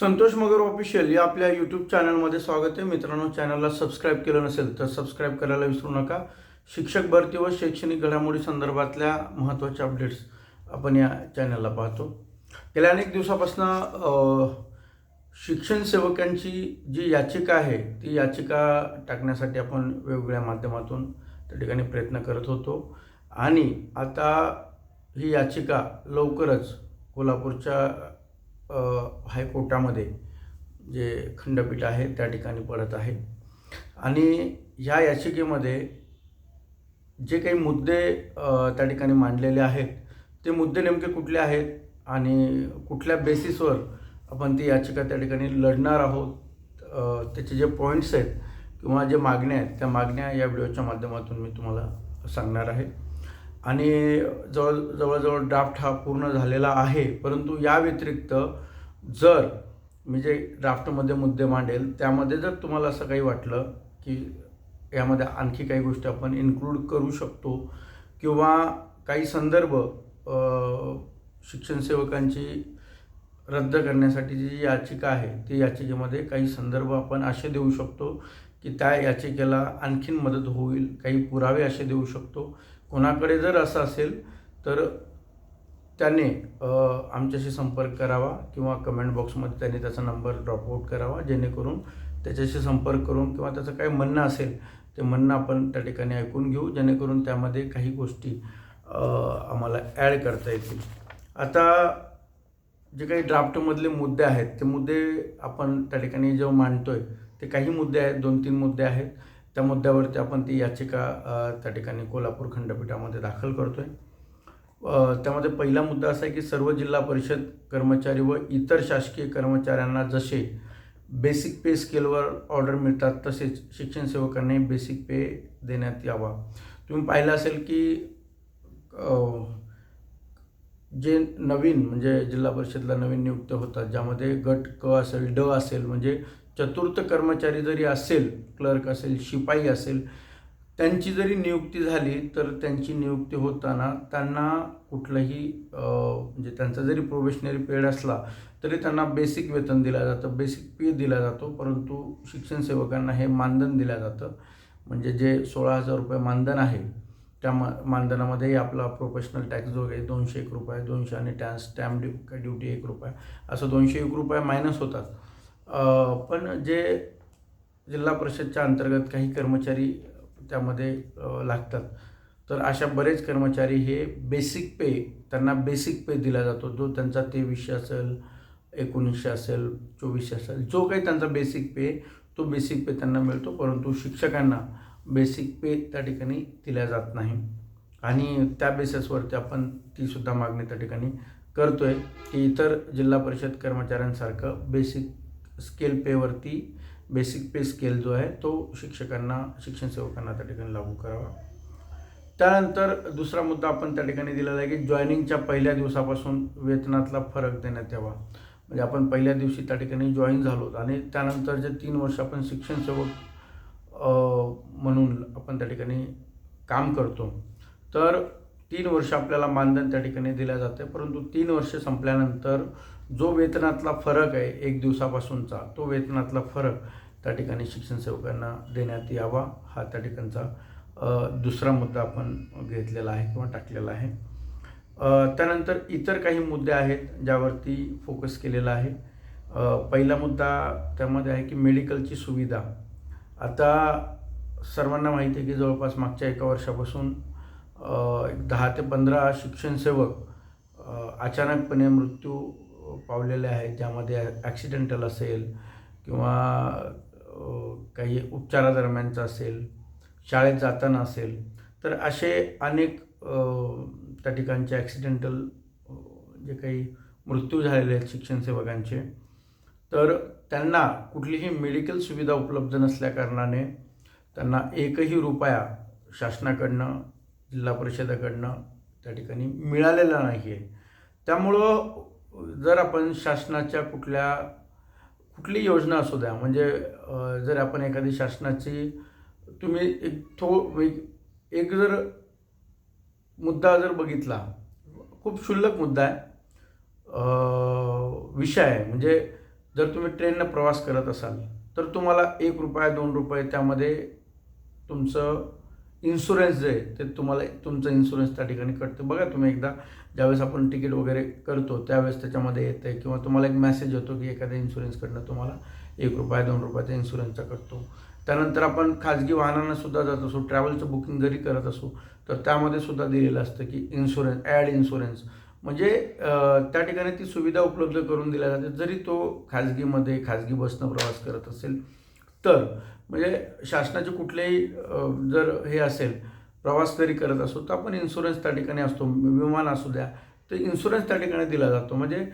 संतोष मगर official या आपल्या YouTube चॅनलमध्ये स्वागत आहे. मित्रांनो चॅनलला सबस्क्राईब केलं नसेल तर सबस्क्राईब करायला विसरू नका. शिक्षक भरती व शैक्षणिक घडामोडी संदर्भातल्या महत्त्वाच्या अपडेट्स आपण या चॅनलला पाहतो. गेल्या अनेक दिवसापासून शिक्षण सेवकांची जी याचिका आहे ती याचिका टाकण्यासाठी आपण वेगवेगळ्या माध्यमातून त्या ठिकाणी प्रयत्न करत होतो. आणि आता ही याचिका लवकरच कोल्हापूरच्या हायकोर्टामध्ये जे खंडपीठ आहे त्या ठिकाणी पडत आहे. आणि ह्या याचिकेमध्ये जे काही मुद्दे त्या ठिकाणी मांडलेले आहेत ते मुद्दे नेमके कुठले आहेत आणि कुठल्या बेसिसवर आपण ती याचिका त्या ठिकाणी लढणार आहोत त्याचे जे पॉईंट्स आहेत किंवा जे मागण्या आहेत त्या मागण्या या व्हिडिओच्या माध्यमातून मी तुम्हाला सांगणार आहे. आणि जवळ जवळजवळ ड्राफ्ट हा पूर्ण झालेला आहे. परंतु या व्यतिरिक्त जर मी जे ड्राफ्टमध्ये मुद्दे मांडेल त्यामध्ये जर तुम्हाला असं काही वाटलं की यामध्ये आणखी काही गोष्टी आपण इन्क्लूड करू शकतो किंवा काही संदर्भ शिक्षण सेवकांची रद्द करण्यासाठी जी याचिका आहे ती याचिकेमध्ये काही संदर्भ आपण असे देऊ शकतो की त्या याचिकेला आणखीन मदत होईल काही पुरावे असे देऊ शकतो. कोणाकडे जर असं असेल तर त्याने आमच्याशी संपर्क करावा किंवा कमेंट बॉक्समध्ये त्याने त्याचा नंबर ड्रॉपआउट करावा जेणेकरून त्याच्याशी संपर्क करून किंवा त्याचं काही म्हणणं असेल ते म्हणणं आपण त्या ठिकाणी ऐकून घेऊ जेणेकरून त्यामध्ये काही गोष्टी आम्हाला ॲड करता येतील. आता जे काही ड्राफ्टमधले मुद्दे आहेत ते मुद्दे आपण त्या ठिकाणी जेव्हा मांडतो आहे ते काही मुद्दे आहेत दोन तीन मुद्दे आहेत. त्या मुद्द्यावरती आपण ती याचिका त्या ठिकाणी कोल्हापूर खंडपीठामध्ये दाखल करतो आहे त्यामध्ये पहिला मुद्दा असा आहे की सर्व जिल्हा परिषद कर्मचारी व इतर शासकीय कर्मचाऱ्यांना जसे बेसिक पे स्केलवर ऑर्डर मिळतात तसेच शिक्षण सेवकांनी बेसिक पे देण्यात यावा. तुम्ही पाहिलं असेल की जे नवीन म्हणजे जिल्हा परिषदला नवीन नियुक्त होतात ज्यामध्ये गट क असेल ड असेल म्हणजे चतुर्थ कर्मचारी जरी असेल क्लर्क असेल शिपाई असेल त्यांची जरी नियुक्ती झाली तर त्यांची नियुक्ती होताना त्यांना कुठलंही म्हणजे त्यांचा जरी प्रोबेशनरी पिरियड असला तरी त्यांना बेसिक वेतन दिलं जातं. बेसिक पे दिला जातो परंतु शिक्षण सेवकांना हे मानधन दिलं जातं. म्हणजे जे सोळा हजार रुपये मानधन आहे त्या मा मानधनामध्येही आपला प्रोफेशनल टॅक्स जो आहे दोनशे एक रुपये दोनशे आणि टॅक्स स्टॅम्प ड्यू ड्युटी एक रुपये असं दोनशे एक रुपये मायनस होतात. पण जे जिल्हा परिषदच्या अंतर्गत काही कर्मचारी त्यामध्ये लागतात. तर अशा बरेच कर्मचारी हे बेसिक पे त्यांना बेसिक पे दिला जातो. जो त्यांचा तेवीसशे असेल एकोणीसशे असेल चोवीसशे असेल जो काही त्यांचा बेसिक पे तो बेसिक पे त्यांना मिळतो. परंतु शिक्षकांना बेसिक पे त्या ठिकाणी दिल्या जात नाही. आणि त्या बेसिसवरती आपण तीसुद्धा मागणी त्या ठिकाणी करतोय की इतर जिल्हा परिषद कर्मचाऱ्यांसारखं बेसिक स्केल पेवरती बेसिक पे स्केल जो आहे तो शिक्षकांना शिक्षण सेवकांना त्या ठिकाणी लागू करावा. त्यानंतर दुसरा मुद्दा आपण त्या ठिकाणी दिलेला आहे की जॉईनिंगच्या पहिल्या दिवसापासून वेतनातला फरक देण्यात यावा. म्हणजे आपण पहिल्या दिवशी त्या ठिकाणी जॉईन झालो आणि त्यानंतर जे तीन वर्ष आपण शिक्षण सेवक म्हणून आपण त्या ठिकाणी काम करतो तर तीन वर्ष आपल्याला मानधन त्या ठिकाणी दिलं जाते. परंतु तीन वर्ष संपल्यानंतर जो वेतनातला फरक आहे एक दिवसापासूनचा तो वेतनातला फरक त्या ठिकाणी शिक्षण सेवकांना देण्यात यावा. हा त्या ठिकाणचा दुसरा मुद्दा आपण घेतलेला आहे किंवा टाकलेला आहे. त्यानंतर इतर काही मुद्दे आहेत ज्यावरती फोकस केलेला आहे. पहिला मुद्दा त्यामध्ये आहे की मेडिकलची सुविधा. आता सर्वांना माहिती आहे की जवळपास मागच्या एका वर्षापासून एक दहा ते पंधरा शिक्षणसेवक अचानकपणे मृत्यू पावलेले आहेत ज्यामध्ये ॲक्सिडेंटल असेल किंवा काही उपचारादरम्यानचं असेल शाळेत जाताना असेल तर असे अनेक त्या ठिकाणचे ॲक्सिडेंटल जे काही मृत्यू झालेले आहेत शिक्षणसेवकांचे तर त्यांना कुठलीही मेडिकल सुविधा उपलब्ध नसल्याकारणाने त्यांना एकही रुपया शासनाकडनं जिल्हा परिषदेकडनं त्या ठिकाणी मिळालेला नाही आहे त्यामुळं जर आपण शासनाच्या कुठल्या कुठली योजना असू द्या म्हणजे जर आपण एखादी शासनाची तुम्ही एक थो एक एक जर मुद्दा जर बघितला खूप क्षुल्लक मुद्दा आहे. विषय आहे. म्हणजे जर तुम्ही ट्रेननं प्रवास करत असाल तर तुम्हाला एक रुपया दोन रुपये त्यामध्ये तुमचं इन्शुरन्स जे आहे ते तुम्हाला तुमचं इन्शुरन्स त्या ठिकाणी कटतं. बघा तुम्ही एकदा ज्यावेळेस आपण तिकीट वगैरे करतो त्यावेळेस त्याच्यामध्ये येतं आहे किंवा तुम्हाला एक मेसेज येतो की एखाद्या इन्शुरन्सकडनं तुम्हाला एक रुपया दोन रुपयाचा इन्शुरन्सचा कटतो त्यानंतर आपण खाजगी वाहनांनासुद्धा जात असू ट्रॅव्हलचं बुकिंग जरी करत असू तर त्यामध्ये सुद्धा दिलेलं असतं की इन्शुरन्स ॲड इन्शुरन्स म्हणजे त्या ठिकाणी ती सुविधा उपलब्ध करून दिल्या जाते. जरी तो खाजगीमध्ये खाजगी बसनं प्रवास करत असेल तर म्हणजे शासनाचे कुठलेही जर हे असेल प्रवास जरी करत असो तर आपण इन्शुरन्स त्या ठिकाणी असतो विमान असू द्या तर इन्शुरन्स त्या ठिकाणी दिला जातो. म्हणजे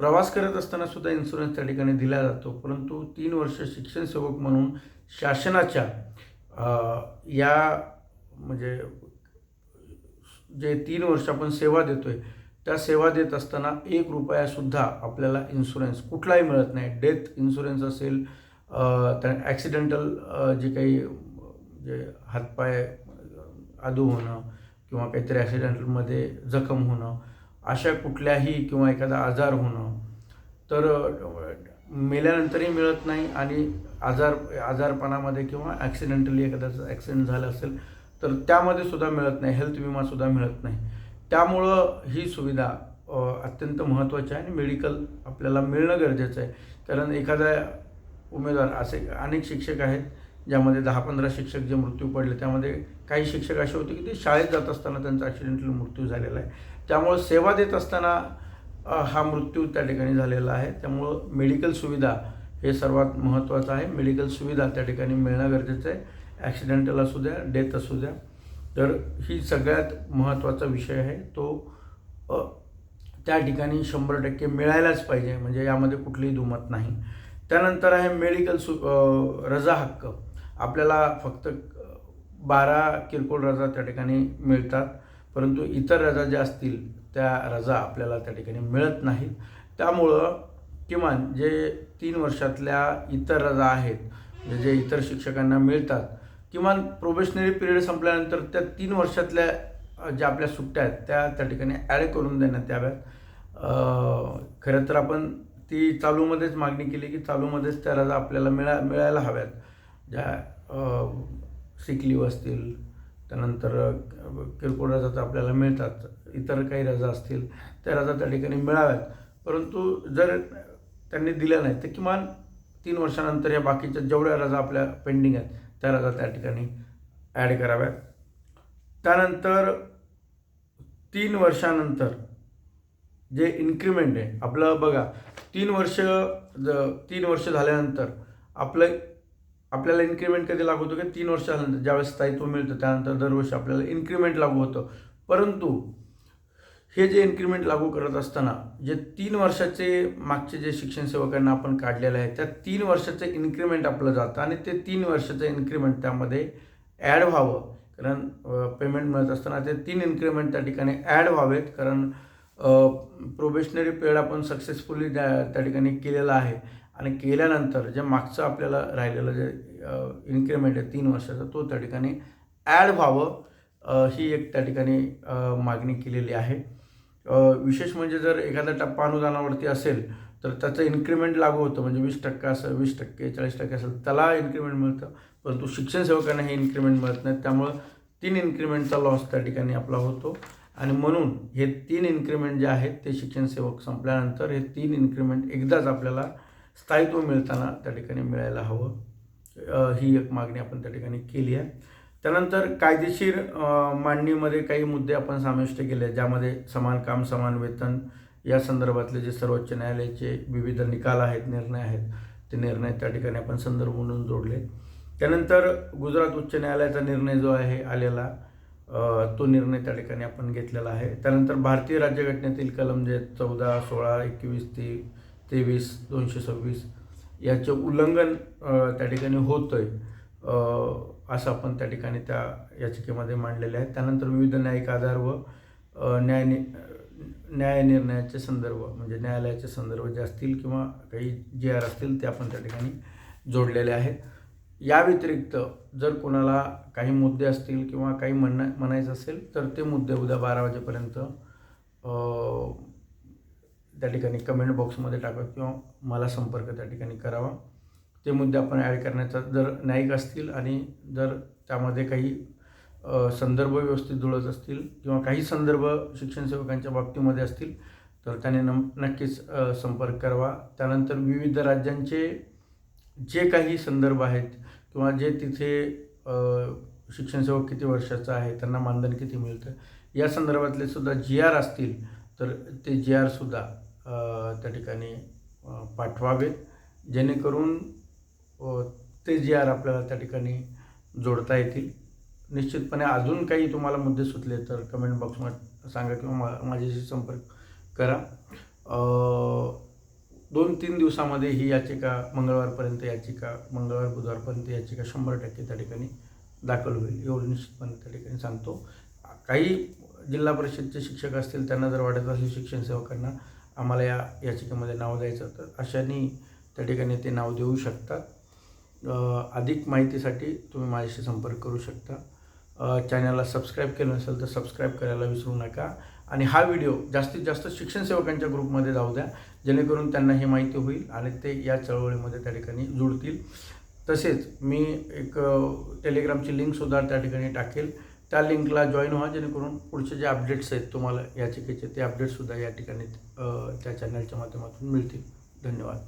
प्रवास करत असताना सुद्धा इन्शुरन्स त्या ठिकाणी दिला जातो. परंतु तीन वर्ष शिक्षण सेवक म्हणून शासनाच्या या म्हणजे जे तीन वर्ष आपण सेवा देतो आहे त्या सेवा देत असताना एक रुपयासुद्धा आपल्याला इन्शुरन्स कुठलाही मिळत नाही. डेथ इन्शुरन्स असेल त्या ॲक्सिडेंटल जे काही जे हातपाय आदू होणं किंवा काहीतरी ॲक्सिडेंटमध्ये जखम होणं अशा कुठल्याही किंवा एखादा आजार होणं तर मेल्यानंतरही मिळत नाही आणि आजार आजारपणामध्ये किंवा ॲक्सिडेंटली एखाद्याचं ॲक्सिडेंट झालं असेल तर त्यामध्ये सुद्धा मिळत नाही हेल्थ विमासुद्धा मिळत नाही. त्यामुळं ही सुविधा अत्यंत महत्त्वाची आहे आणि मेडिकल आपल्याला मिळणं गरजेचं आहे. कारण एखादा उमेदवार असे अनेक शिक्षक आहेत ज्यामध्ये दहा पंधरा शिक्षक जे मृत्यू पडले त्यामध्ये काही शिक्षक असे होते की ते शाळेत जात असताना त्यांचा ॲक्सिडेंटल मृत्यू झालेला आहे. त्यामुळं सेवा देत असताना हा मृत्यू त्या ठिकाणी झालेला आहे. त्यामुळं मेडिकल सुविधा हे सर्वात महत्त्वाचं आहे. मेडिकल सुविधा त्या ठिकाणी मिळणं गरजेचं आहे. ॲक्सिडेंटल असू द्या डेथ असू द्या. तर ही सगळ्यात महत्त्वाचा विषय आहे. तो त्या ठिकाणी शंभर टक्के मिळायलाच पाहिजे. म्हणजे यामध्ये कुठलीही दुमत नाही. त्यानंतर आहे मेडिकल सु रजा हक्क. आपल्याला फक्त बारा किरकोळ रजा त्या ठिकाणी मिळतात. परंतु इतर रजा ज्या असतील त्या रजा आपल्याला त्या ठिकाणी मिळत नाहीत. त्यामुळं किमान जे तीन वर्षातल्या इतर रजा आहेत म्हणजे जे इतर शिक्षकांना मिळतात किमान प्रोबेशनरी पिरियड संपल्यानंतर त्या तीन वर्षातल्या ज्या आपल्या सुट्ट्या आहेत त्या त्या ठिकाणी ॲड करून देण्यात याव्यात. खरं तर आपण ती चालूमध्येच मागणी केली की चालूमध्येच त्या रजा आपल्याला मिळा मिळायला हव्यात. ज्या सिक लिव्ह असतील त्यानंतर किरकोळ रजा तर आपल्याला मिळतात इतर काही रजा असतील त्या रजा त्या ठिकाणी मिळाव्यात. परंतु जर त्यांनी दिल्या नाही तर किमान तीन वर्षानंतर या बाकीच्या जेवढ्या रजा आपल्या पेंडिंग आहेत त्या रजा त्या ठिकाणी ॲड कराव्यात. त्यानंतर तीन वर्षानंतर जे इन्क्रिमेंट आहे आपलं बघा तीन वर्ष ज तीन वर्ष झाल्यानंतर आपलं आपल्याला इन्क्रिमेंट कधी लागू होतं? की तीन वर्षानंतर ज्यावेळेस स्थायित्व मिळतं त्यानंतर दरवर्षी आपल्याला इन्क्रिमेंट लागू होतं. परंतु हे जे इन्क्रिमेंट लागू करत असताना जे तीन वर्षाचे मागचे जे शिक्षण सेवकांना आपण काढलेलं आहे त्या तीन वर्षाचं इन्क्रिमेंट आपलं जातं आणि ते तीन वर्षाचं इन्क्रिमेंट त्यामध्ये ॲड व्हावं. कारण पेमेंट मिळत असताना ते तीन इन्क्रिमेंट त्या ठिकाणी ॲड व्हावेत. कारण प्रोबेशनरी पिरियड आपण सक्सेसफुली त्या त्या ठिकाणी केलेला आहे. आणि केल्यानंतर जे मागचं आपल्याला राहिलेलं जे इन्क्रिमेंट आहे तीन वर्षाचा तो त्या ठिकाणी ॲड व्हावं ही एक त्या ठिकाणी मागणी केलेली आहे. विशेष म्हणजे जर एखादा टप्पा अनुदानावरती असेल तर त्याचं इन्क्रिमेंट लागू होतं. म्हणजे वीस टक्का असं वीस टक्के चाळीस टक्के असेल त्याला इन्क्रिमेंट मिळतं. परंतु शिक्षण सेवकांना हे इन्क्रिमेंट मिळत नाही. त्यामुळं तीन इन्क्रिमेंटचा लॉस त्या ठिकाणी आपला होतो. आणि म्हणून हे तीन इन्क्रिमेंट जे आहेत ते शिक्षण सेवक संपल्यानंतर हे तीन इन्क्रिमेंट एकदाच आपल्याला स्थायित्व मिळताना त्या ठिकाणी मिळायला हवं. ही एक मागणी आपण त्या ठिकाणी केली आहे. त्यानंतर कायदेशीर मांडणीमध्ये काही मुद्दे आपण समाविष्ट केले आहेत ज्यामध्ये समान काम समान वेतन या संदर्भातले जे सर्वोच्च न्यायालयाचे विविध निकाल आहेत निर्णय आहेत ते निर्णय त्या ठिकाणी आपण संदर्भ म्हणून जोडले. त्यानंतर गुजरात उच्च न्यायालयाचा निर्णय जो आहे आलेला तो निर्णय त्या ठिकाणी आपण घेतलेला आहे. त्यानंतर भारतीय राज्यघटनेतील कलम जे चौदा सोळा एकवीस ते तेवीस दोनशे सव्वीस याचे उल्लंघन त्या ठिकाणी होतं आहे असं आपण त्या ठिकाणी त्या याचिकेमध्ये मांडलेले आहे. त्यानंतर विविध न्यायिक आधार व न्याय न्यायनिर्णयाचे संदर्भ म्हणजे न्यायालयाचे संदर्भ जे असतील किंवा काही जे आर असतील ते आपण त्या ठिकाणी जोडलेले आहेत. या व्यतिरिक्त जर कोणाला काही मुद्दे असतील किंवा काही म्हणणं म्हणायचं असेल तर ते मुद्दे उद्या बारा वाजेपर्यंत त्या ठिकाणी कमेंट बॉक्समध्ये टाका किंवा मला संपर्क त्या ठिकाणी करावा. ते मुद्दे आपण ॲड करण्याचा जर न्यायिक असतील आणि जर त्यामध्ये काही संदर्भ व्यवस्थित जुळत असतील किंवा काही संदर्भ शिक्षण सेवकांच्या बाबतीमध्ये असतील तर त्याने नम नक्कीच संपर्क करावा. त्यानंतर विविध राज्यांचे जे काही संदर्भ आहेत किंवा जे तिथे शिक्षण शिक्षणसेवक किती वर्षाचा आहे त्यांना मानधन किती मिळतं या संदर्भातले सुद्धा जी आर असतील तर ते जी आरसुद्धा त्या ठिकाणी पाठवावेत जेणेकरून ते जी आर आपल्याला त्या ठिकाणी जोडता येतील. निश्चितपणे अजून काही तुम्हाला मुद्दे सुचले तर कमेंट बॉक्समध्ये सांगा किंवा मा माझ्याशी संपर्क करा. दोन तीन दिवसामध्ये ही याचिका मंगळवारपर्यंत याचिका मंगळवार बुधवारपर्यंत याचिका शंभर टक्के त्या ठिकाणी दाखल होईल. एवढं निश्चितपणे त्या ठिकाणी सांगतो. काही जिल्हा परिषदचे शिक्षक असतील त्यांना जर वाटत असेल शिक्षण सेवकांना आम्हाला या याचिकेमध्ये नाव द्यायचं तर अशांनी त्या ठिकाणी ते नाव देऊ शकतात. अधिक माहितीसाठी तुम्ही माझ्याशी संपर्क करू शकता. चॅनलला सबस्क्राईब केलं नसेल तर सबस्क्राईब करायला विसरू नका. आणि हा व्हिडिओ जास्तीत जास्त शिक्षण सेवकांच्या ग्रुपमध्ये जाऊ द्या. जेणेकरून त्यांना ही माहिती होईल आणि ते या चळवळीमध्ये त्या ठिकाणी जुळतील तसेच मी एक टेलिग्रामची लिंकसुद्धा त्या ठिकाणी टाकेल. त्या लिंकला जॉईन व्हा जेणेकरून पुढचे जे अपडेट्स आहेत तुम्हाला याचिकेचे ते अपडेट्ससुद्धा या ठिकाणी त्या चॅनलच्या माध्यमातून मिळतील. धन्यवाद.